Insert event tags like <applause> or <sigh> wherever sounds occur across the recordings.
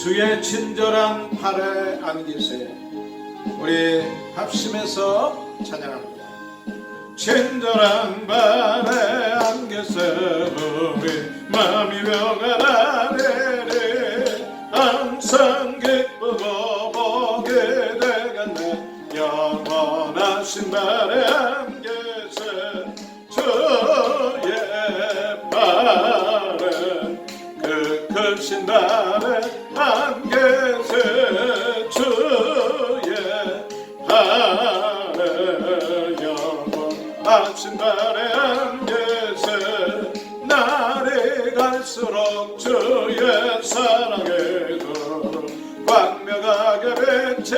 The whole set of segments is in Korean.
주의 친절한 팔에 안기세 우리 합심해서 찬양합니다. 친절한 발에 안겨서 우리 마음이 병하나니 항상 기쁘고 보게 되겠네. 영원하신 발에 사랑에 더 광명하게 비치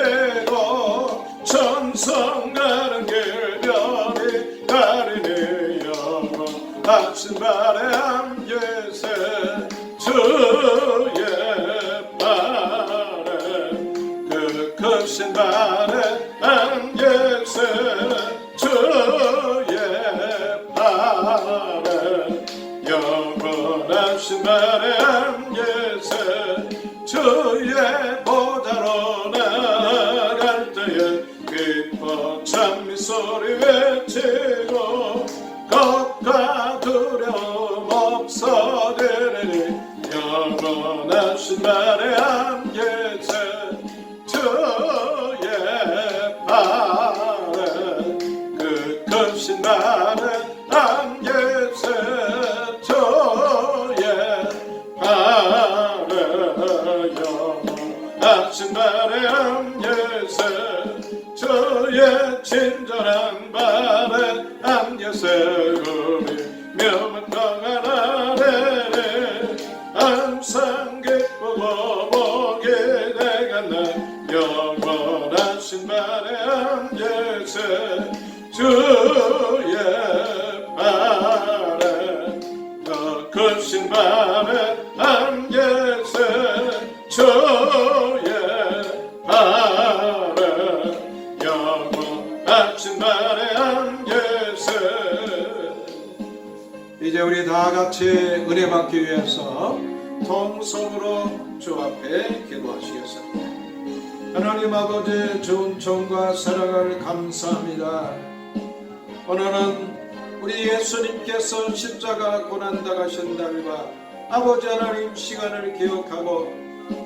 발에 안겨서 이제 우리 다 같이 은혜 받기 위해서 통성으로 주 앞에 기도하시겠습니다. 하나님 아버지 좋은 정과 사랑을 감사합니다. 오늘은 우리 예수님께서 십자가 고난당하신 날과 아버지 하나님 시간을 기억하고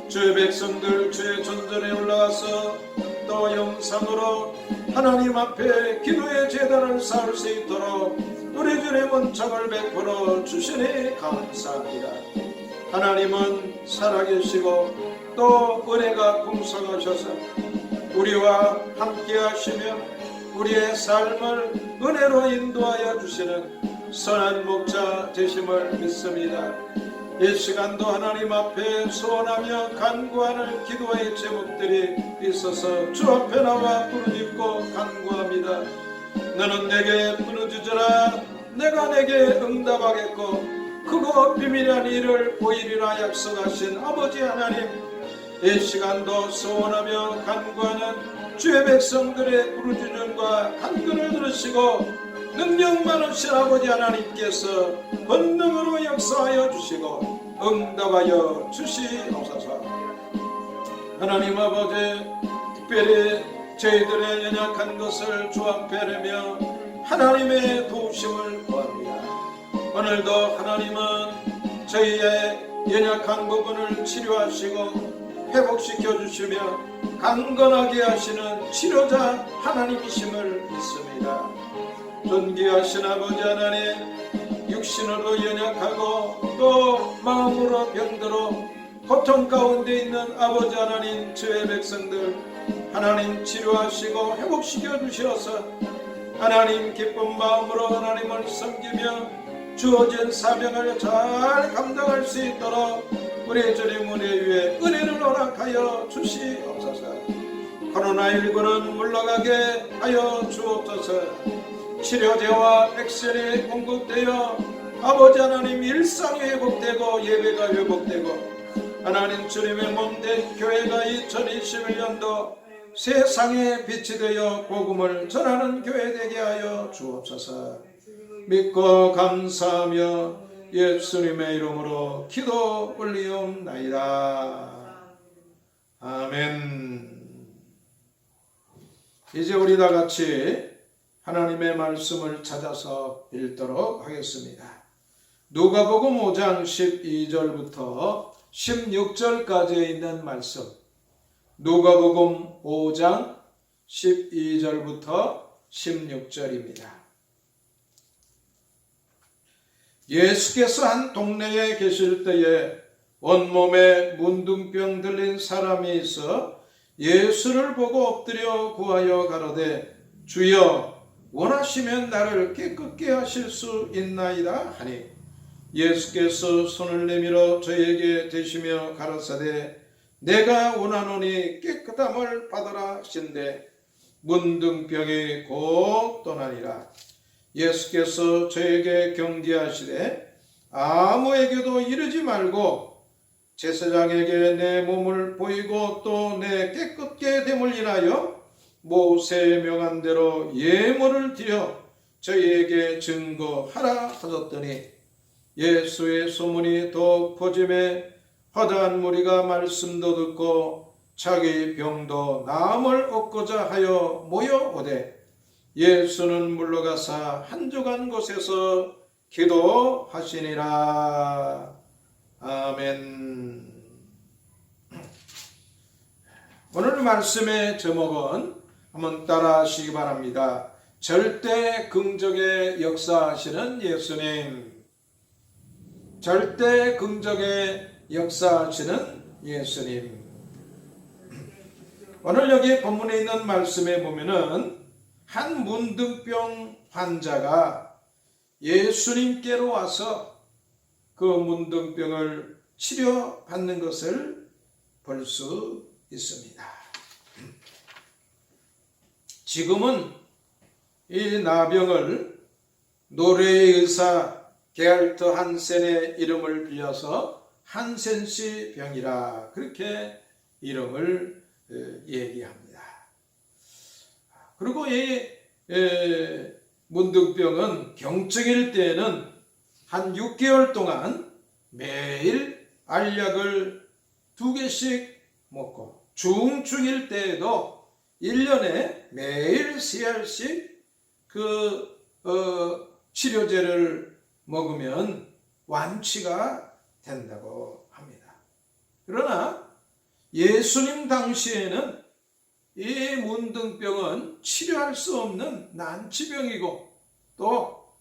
주의 백성들 주의 전전에 올라가서 또 영상으로 하나님 앞에 기도의 재단을 쌓을 수 있도록 우리 주의 원창을 베풀어 주시니 감사합니다. 하나님은 살아계시고 또 은혜가 풍성하셔서 우리와 함께 하시며 우리의 삶을 은혜로 인도하여 주시는 선한 목자 되심을 믿습니다. 이 시간도 하나님 앞에 소원하며 간구하는 기도의 제목들이 있어서 주 앞에 나와 부르짖고 간구합니다. 너는 내게 부르짖으라 내가 내게 응답하겠고 크고 비밀한 일을 보이리라 약속하신 아버지 하나님 이 시간도 소원하며 간구하는 주의 백성들의 부르짖음과 간구를 들으시고 능력 많으신 아버지 하나님께서 본능으로 역사하여 주시고 응답하여 주시옵소서 하나님 아버지 특별히 저희들의 연약한 것을 주 앞에 내며 하나님의 도우심을 구합니다 오늘도 하나님은 저희의 연약한 부분을 치료하시고 회복시켜 주시며 강건하게 하시는 치료자 하나님이심을 믿습니다. 존귀하신 아버지 하나님 육신으로 연약하고 또 마음으로 병들어 고통 가운데 있는 아버지 하나님 주의 백성들 하나님 치료하시고 회복시켜 주셔서 하나님 기쁜 마음으로 하나님을 섬기며 주어진 사명을 잘 감당할 수 있도록 우리 주님 은혜 위에 은혜를 허락하여 주시옵소서. 코로나19는 물러가게 하여 주옵소서 치료제와 백신이 공급되어 아버지 하나님 일상이 회복되고 예배가 회복되고 하나님 주님의 몸된 교회가 2021년도 세상에 빛이 되어 복음을 전하는 교회 되게 하여 주옵소서 믿고 감사하며 예수님의 이름으로 기도 올리옵나이다. 아멘. 이제 우리 다 같이 하나님의 말씀을 찾아서 읽도록 하겠습니다. 누가복음 5장 12절부터 16절까지에 있는 말씀. 누가복음 5장 12절부터 16절입니다. 예수께서 한 동네에 계실 때에 온몸에 문둥병 들린 사람이 있어 예수를 보고 엎드려 구하여 가로되 주여 원하시면 나를 깨끗게 하실 수 있나이다 하니 예수께서 손을 내밀어 저에게 대시며 가라사대 내가 원하노니 깨끗함을 받아라 하신대. 문둥병이 곧 떠나니라. 예수께서 저에게 경계하시되 아무에게도 이르지 말고 제사장에게 내 몸을 보이고 또 내 깨끗게 됨을 인하여 모세의 명한 대로 예물을 드려 저희에게 증거하라 하셨더니 예수의 소문이 더욱 퍼짐에 허다한 무리가 말씀도 듣고 자기 병도 남을 얻고자 하여 모여오되 예수는 물러가사 한적한 곳에서 기도하시니라. 아멘. 오늘 말씀의 제목은 한번 따라 하시기 바랍니다. 절대 긍정의 역사하시는 예수님. 절대 긍정의 역사하시는 예수님. 오늘 여기 본문에 있는 말씀에 보면은 한 문둥병 환자가 예수님께로 와서 그 문둥병을 치료받는 것을 볼 수 있습니다. 지금은 이 나병을 노래의 의사 게알트 한센의 이름을 빌려서 한센씨 병이라 그렇게 이름을 어, 얘기합니다. 그리고 이 에, 문둥병은 경증일 때에는 한 6개월 동안 매일 알약을 두 개씩 먹고 중증일 때에도 1년에 매일 세 알씩 그 어, 치료제를 먹으면 완치가 된다고 합니다. 그러나 예수님 당시에는 이 문둥병은 치료할 수 없는 난치병이고 또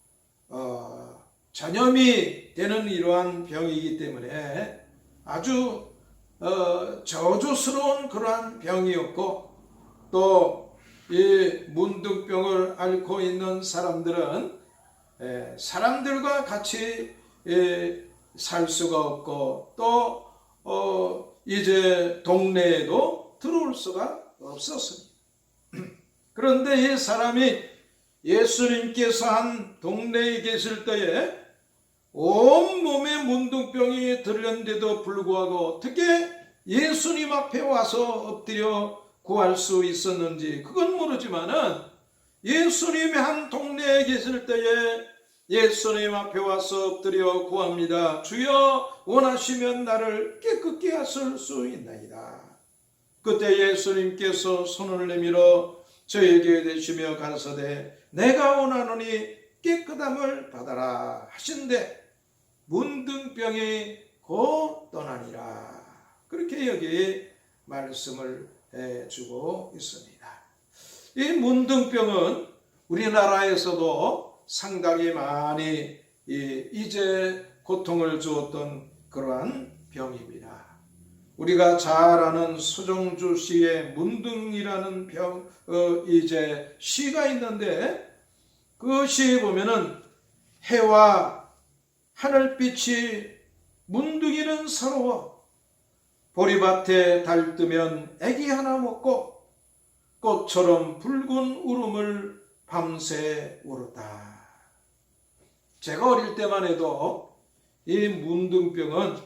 어, 전염이 되는 이러한 병이기 때문에 아주 어, 저주스러운 그러한 병이었고 또 이 문둥병을 앓고 있는 사람들은 에, 사람들과 같이 에, 살 수가 없고 또 어, 이제 동네에도 들어올 수가 없었습니다. <clears throat> 그런데 이 사람이 예수님께서 한 동네에 계실 때에 온몸에 문둥병이 들렸는데도 불구하고 어떻게 예수님 앞에 와서 엎드려 구할 수 있었는지 그건 모르지만은 예수님의 한 동네에 계실 때에 예수님 앞에 와서 엎드려 구합니다. 주여 원하시면 나를 깨끗게 하실 수 있나이다. 그때 예수님께서 손을 내밀어 저에게 대시며 가라사대 내가 원하노니 깨끗함을 받아라 하신데 문둥병이 곧 떠나니라 그렇게 여기 말씀을 해 주고 있습니다. 이 문둥병은 우리나라에서도 상당히 많이 이제 고통을 주었던 그러한 병입니다. 우리가 잘 아는 수정주 씨의 문둥이라는 병, 어, 이제 시가 있는데 그 시에 보면은 해와 하늘빛이 문둥이는 서러워 보리밭에 달 뜨면 애기 하나 먹고 꽃처럼 붉은 울음을 밤새 울었다. 제가 어릴 때만 해도 이 문둥병은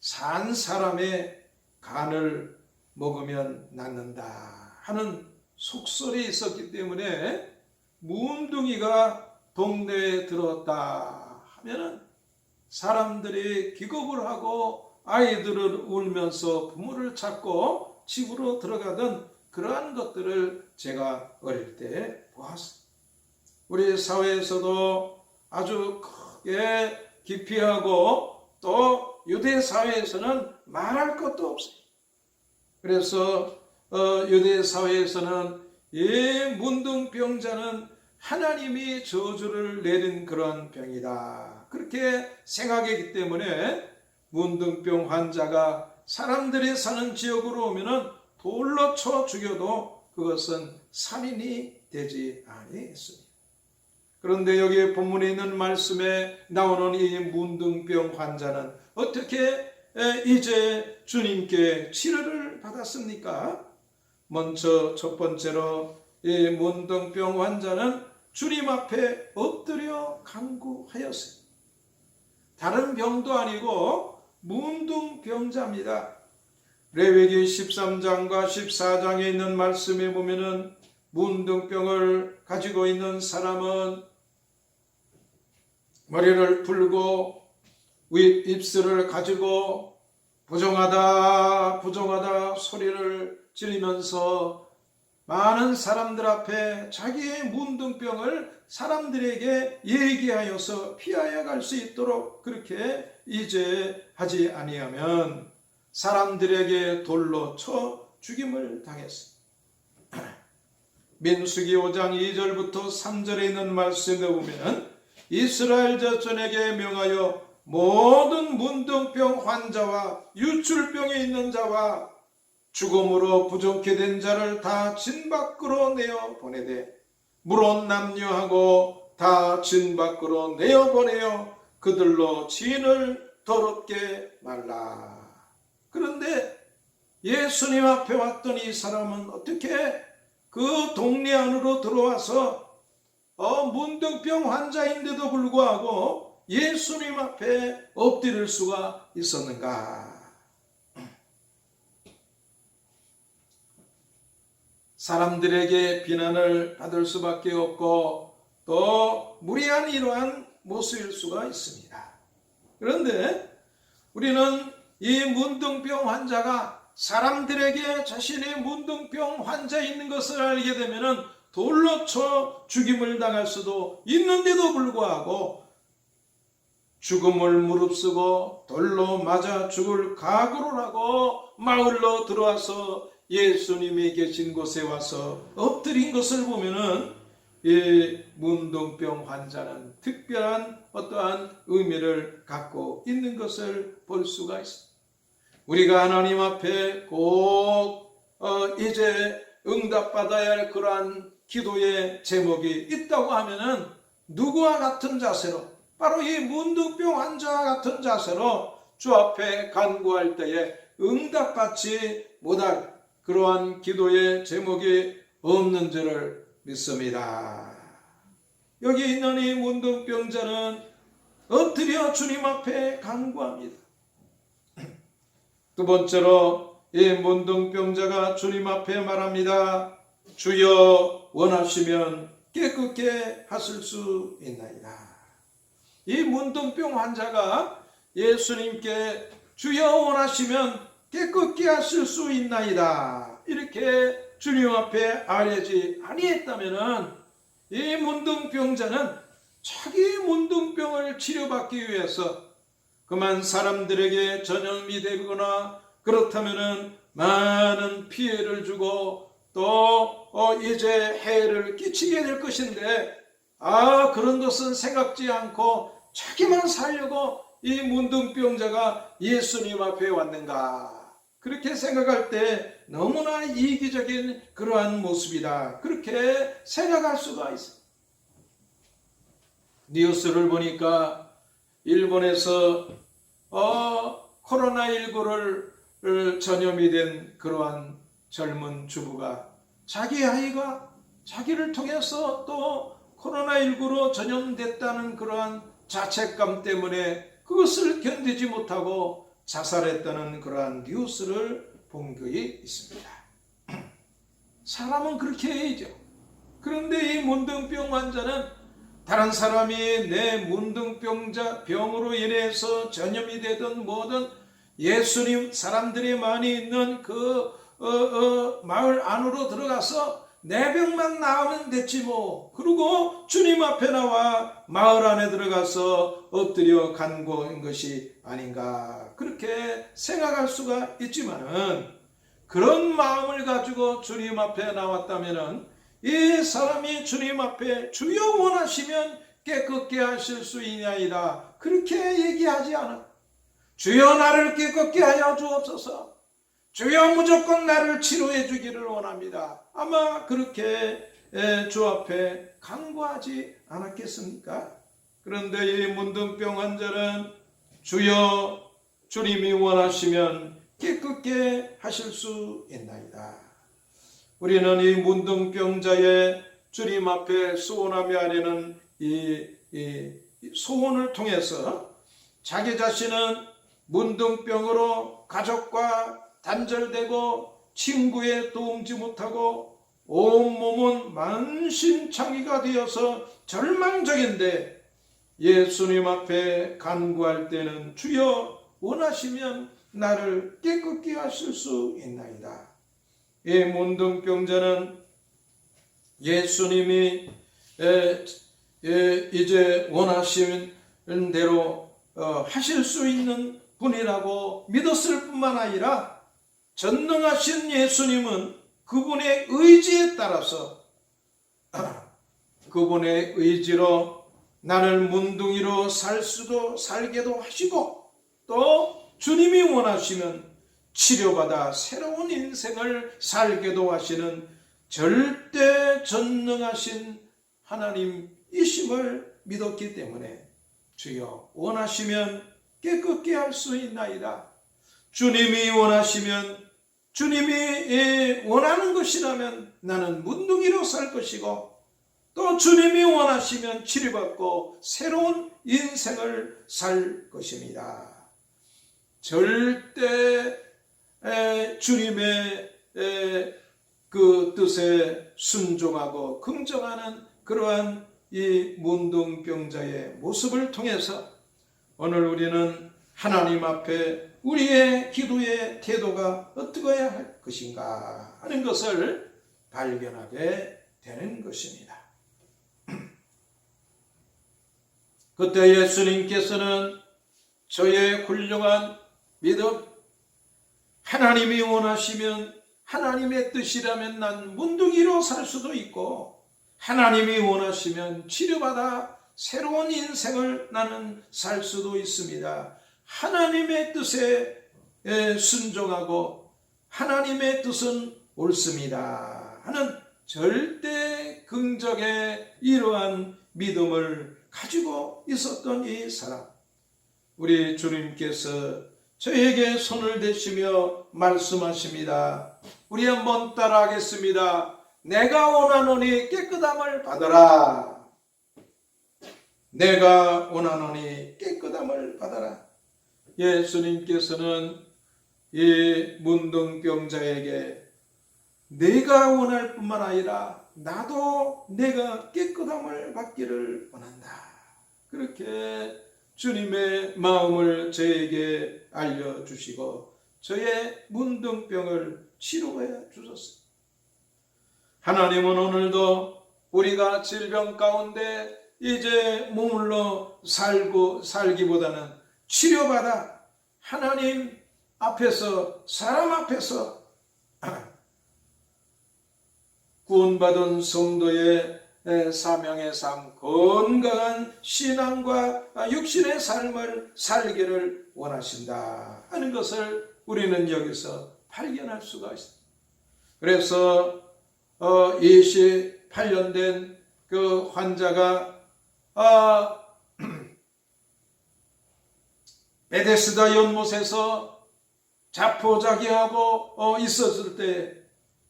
산 사람의 간을 먹으면 낫는다 하는 속설이 있었기 때문에 문둥이가 동네에 들었다 하면은 사람들이 기겁을 하고 아이들을 울면서 부모를 찾고 집으로 들어가던 그러한 것들을 제가 어릴 때 보았습니다. 우리 사회에서도 아주 크게 기피하고 또 유대 사회에서는 말할 것도 없어요. 그래서 어, 유대 사회에서는 이 문둥병자는 하나님이 저주를 내린 그런 병이다. 그렇게 생각했기 때문에 문둥병 환자가 사람들이 사는 지역으로 오면은 돌로 쳐 죽여도 그것은 살인이 되지 아니했습니다. 그런데 여기 본문에 있는 말씀에 나오는 이 문둥병 환자는 어떻게 이제 주님께 치료를 받았습니까? 먼저 첫 번째로 이 문둥병 환자는 주님 앞에 엎드려 간구하였어요. 다른 병도 아니고 문둥병자입니다. 레위기 13장과 14장에 있는 말씀에 보면은 문둥병을 가지고 있는 사람은 머리를 풀고 윗 입술을 가지고 부정하다 부정하다 소리를 지르면서 많은 사람들 앞에 자기의 문둥병을 사람들에게 얘기하여서 피하여 갈 수 있도록 그렇게 이제 하지 아니하면 사람들에게 돌로 쳐 죽임을 당했습니다. <clears throat> 민수기 5장 2절부터 3절에 있는 말씀에 보면 이스라엘 자손에게 명하여 모든 문둥병 환자와 유출병에 있는 자와 죽음으로 부족해 된 자를 다 진 밖으로 내어 보내되 물온 남녀하고 다 진 밖으로 내어 보내어 그들로 진을 더럽게 말라. 그런데 예수님 앞에 왔던 이 사람은 어떻게 그 동네 안으로 들어와서 어, 문둥병 환자인데도 불구하고 예수님 앞에 엎드릴 수가 있었는가? 사람들에게 비난을 받을 수밖에 없고 또 무리한 이러한 모습일 수가 있습니다. 그런데 우리는 이 문둥병 환자가 사람들에게 자신의 문둥병 환자 있는 것을 알게 되면은 돌로 쳐 죽임을 당할 수도 있는데도 불구하고 죽음을 무릅쓰고 돌로 맞아 죽을 각오를 하고 마을로 들어와서 예수님이 계신 곳에 와서 엎드린 것을 보면은 이 문둥병 환자는 특별한 어떠한 의미를 갖고 있는 것을 볼 수가 있습니다. 우리가 하나님 앞에 꼭 어, 이제 응답받아야 할 그러한 기도의 제목이 있다고 하면은 누구와 같은 자세로 바로 이 문둥병 환자와 같은 자세로 주 앞에 간구할 때에 응답받지 못할 그러한 기도의 제목이 없는 줄을 믿습니다. 여기 있는 이 문둥병자는 엎드려 주님 앞에 간구합니다. 두 번째로 이 문둥병자가 주님 앞에 말합니다. 주여 원하시면 깨끗게 하실 수 있나이다. 이 문둥병 환자가 예수님께 주여 원하시면 깨끗게 하실 수 있나이다. 이렇게 주님 앞에 아뢰지 아니했다면은 이 문둥병자는 자기 문둥병을 치료받기 위해서 그만 사람들에게 전염이 되거나 그렇다면은 많은 피해를 주고 또 어, 이제 해를 끼치게 될 것인데 아 그런 것은 생각지 않고 자기만 살려고 이 문둥병자가 예수님 앞에 왔는가 그렇게 생각할 때 너무나 이기적인 그러한 모습이다. 그렇게 생각할 수가 있어. 뉴스를 보니까 일본에서 어, 코로나19를 전염이 된 그러한 젊은 주부가 자기 아이가 자기를 통해서 또 코로나19로 전염됐다는 그러한 자책감 때문에 그것을 견디지 못하고 자살했다는 그러한 뉴스를 본 적이 있습니다. <clears throat> 사람은 그렇게 해야죠. 그런데 이 문둥병 환자는 다른 사람이 내 문둥병자 병으로 인해서 전염이 되든 뭐든 예수님 사람들이 많이 있는 그 어, 어, 마을 안으로 들어가서 내 병만 나으면 됐지 뭐. 그리고 주님 앞에 나와 마을 안에 들어가서 엎드려 간구한 것이 아닌가. 그렇게 생각할 수가 있지만은 그런 마음을 가지고 주님 앞에 나왔다면은 이 사람이 주님 앞에 주여 원하시면 깨끗게 하실 수 있나이다. 그렇게 얘기하지 않아. 주여 나를 깨끗게 하여 주옵소서. 주여 무조건 나를 치료해 주기를 원합니다. 아마 그렇게 에, 주 앞에 간구하지 않았겠습니까? 그런데 이 문둥병 환자는 주여 주님이 원하시면 깨끗게 하실 수 있나이다. 우리는 이 문둥병자의 주님 앞에 소원하며 아뢰는 이, 이 소원을 통해서 자기 자신은 문둥병으로 가족과 단절되고 친구의 도움지 못하고 온몸은 만신창이가 되어서 절망적인데 예수님 앞에 간구할 때는 주여 원하시면 나를 깨끗게 하실 수 있나이다. 이 문둥병자는 예수님이 에, 에, 이제 원하시는 대로 어, 하실 수 있는 분이라고 믿었을 뿐만 아니라 전능하신 예수님은 그분의 의지에 따라서 <clears throat> 그분의 의지로 나를 문둥이로 살 수도 살게도 하시고 또 주님이 원하시면 치료받아 새로운 인생을 살게도 하시는 절대 전능하신 하나님이심을 믿었기 때문에 주여 원하시면 깨끗게 할 수 있나이다. 주님이 원하시면 주님이 원하는 것이라면 나는 문둥이로 살 것이고 또 주님이 원하시면 치료받고 새로운 인생을 살 것입니다. 절대 주님의 그 뜻에 순종하고 긍정하는 그러한 이 문둥병자의 모습을 통해서 오늘 우리는 하나님 앞에 우리의 기도의 태도가 어떠해야 할 것인가 하는 것을 발견하게 되는 것입니다. <clears throat> 그때 예수님께서는 저의 훌륭한 믿음, 하나님이 원하시면 하나님의 뜻이라면 난 문둥이로 살 수도 있고 하나님이 원하시면 치료받아 새로운 인생을 나는 살 수도 있습니다. 하나님의 뜻에 순종하고 하나님의 뜻은 옳습니다. 하는 절대 긍정의 이러한 믿음을 가지고 있었던 이 사람. 우리 주님께서 저에게 손을 대시며 말씀하십니다. 우리 한번 따라하겠습니다. 내가 원하노니 깨끗함을 받아라. 내가 원하노니 깨끗함을 받아라. 예수님께서는 이 문둥병자에게 내가 원할 뿐만 아니라 나도 내가 깨끗함을 받기를 원한다. 그렇게 주님의 마음을 저에게 알려주시고 저의 문둥병을 치료해 주셨습니다. 하나님은 오늘도 우리가 질병 가운데 이제 머물러 살고 살기보다는 치료받아 하나님 앞에서 사람 앞에서 <clears throat> 구원받은 성도의 사명의 삶, 건강한 신앙과 육신의 삶을 살기를 원하신다 하는 것을 우리는 여기서 발견할 수가 있습니다. 그래서 28년 된 그 환자가 아, 베데스다 연못에서 자포자기하고 어, 있었을 때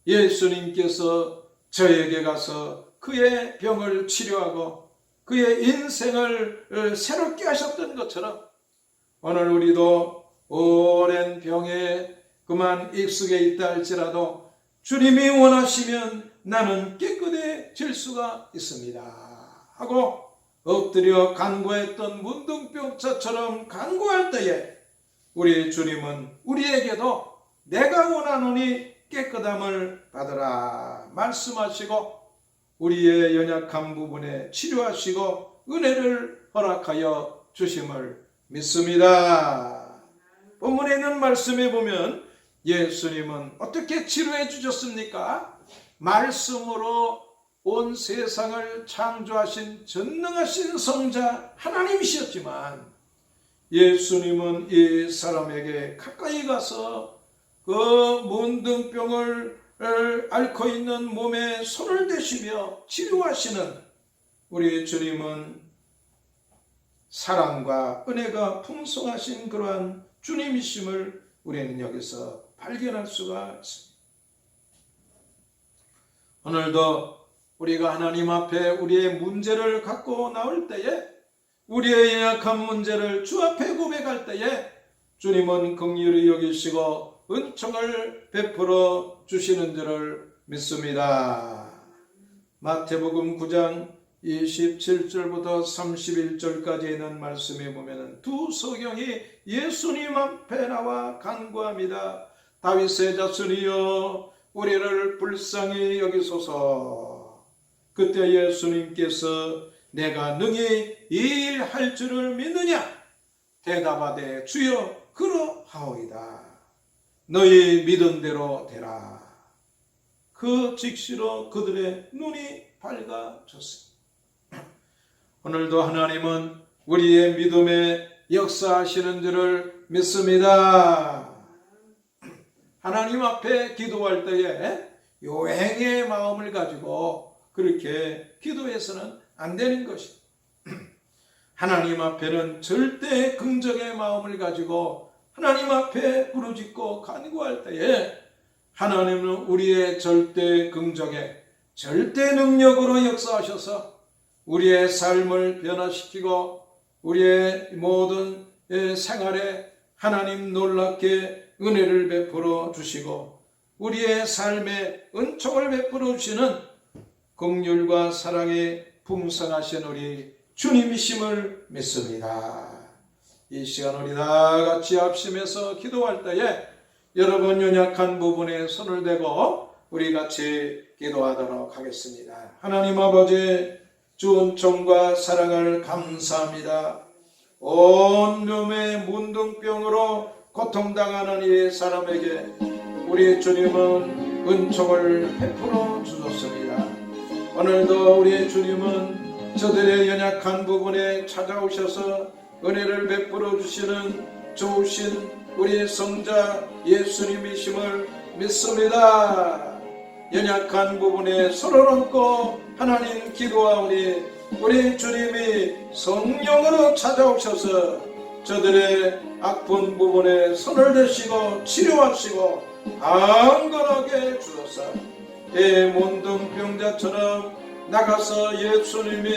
예수님께서 저에게 가서 그의 병을 치료하고 그의 인생을 어, 새롭게 하셨던 것처럼 오늘 우리도 오랜 병에 그만 익숙해 있다 할지라도 주님이 원하시면 나는 깨끗해질 수가 있습니다. 하고 엎드려 간구했던 문둥병자처럼 간구할 때에 우리 주님은 우리에게도 내가 원하노니 깨끗함을 받으라 말씀하시고 우리의 연약한 부분에 치료하시고 은혜를 허락하여 주심을 믿습니다. 본문에 있는 말씀에 보면 예수님은 어떻게 치료해 주셨습니까? 말씀으로 온 세상을 창조하신 전능하신 성자 하나님이셨지만 예수님은 이 사람에게 가까이 가서 그 문둥병을 앓고 있는 몸에 손을 대시며 치료하시는 우리 주님은 사랑과 은혜가 풍성하신 그러한 주님이심을 우리는 여기서 발견할 수가 있습니다. 오늘도 우리가 하나님 앞에 우리의 문제를 갖고 나올 때에 우리의 연약한 문제를 주 앞에 고백할 때에 주님은 긍휼히 여기시고 은총을 베풀어 주시는 줄을 믿습니다. 마태복음 9장 27절부터 31절까지 있는 말씀에 보면 두 소경이 예수님 앞에 나와 간구합니다. 다윗의 자손이여 우리를 불쌍히 여기소서. 그때 예수님께서 내가 능히 이 일 할 줄을 믿느냐? 대답하되 주여 그러하오이다. 너희 믿은 대로 되라. 그 직시로 그들의 눈이 밝아졌습니다. 오늘도 하나님은 우리의 믿음에 역사하시는 줄을 믿습니다. 하나님 앞에 기도할 때에 요행의 마음을 가지고 그렇게 기도해서는 안 되는 것입니다. <clears throat> 하나님 앞에는 절대 긍정의 마음을 가지고 하나님 앞에 부르짖고 간구할 때에 하나님은 우리의 절대 긍정의 절대 능력으로 역사하셔서 우리의 삶을 변화시키고 우리의 모든 생활에 하나님 놀랍게 은혜를 베풀어 주시고 우리의 삶에 은총을 베풀어 주시는 긍휼과 사랑의 풍성하신 우리 주님이심을 믿습니다. 이 시간 우리 다 같이 합심해서 기도할 때에 여러분 연약한 부분에 손을 대고 우리 같이 기도하도록 하겠습니다. 하나님 아버지 주 은총과 사랑을 감사합니다. 온 몸의 문둥병으로 고통당하는 이 사람에게 우리 주님은 은총을 베풀어 주셨습니다. 오늘도 우리 주님은 저들의 연약한 부분에 찾아오셔서 은혜를 베풀어 주시는 좋으신 우리 성자 예수님이심을 믿습니다. 연약한 부분에 손을 얹고 하나님 기도하오니 우리 주님이 성령으로 찾아오셔서 저들의 아픈 부분에 손을 대시고 치료하시고 강건하게 주소서 이 문둥병자처럼 나가서 예수님이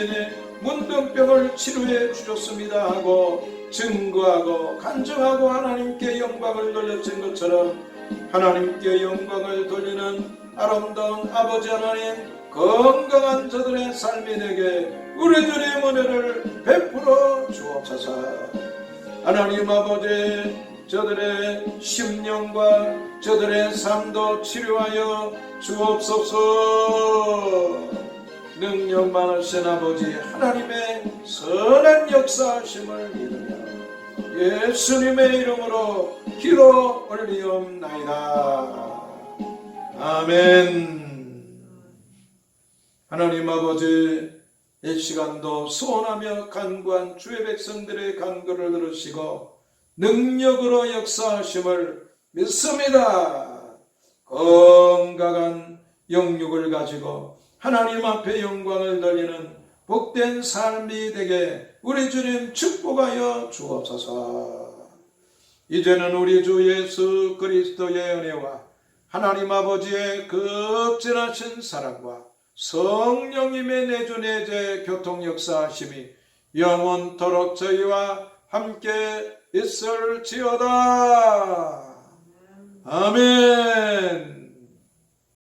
문둥병을 치료해 주셨습니다 하고 증거하고 간증하고 하나님께 영광을 돌려진 것처럼 하나님께 영광을 돌리는 아름다운 아버지 하나님 건강한 저들의 삶이 되게 우리 주님 은혜를 베풀어 주옵소서. 하나님 아버지 저들의 심령과 저들의 삶도 치료하여 주옵소서 능력 많으신 아버지 하나님의 선한 역사하심을 믿으며 예수님의 이름으로 기도 올리옵나이다. 아멘. 하나님 아버지, 이 시간도 소원하며 간구한 주의 백성들의 간구를 들으시고 능력으로 역사하심을 믿습니다. 건강한 영육을 가지고 하나님 앞에 영광을 돌리는 복된 삶이 되게 우리 주님 축복하여 주옵소서. 이제는 우리 주 예수 그리스도의 은혜와 하나님 아버지의 급진하신 사랑과 성령님의 내주내제 교통 역사하심이 영원토록 저희와 함께 있을지어다. 아멘.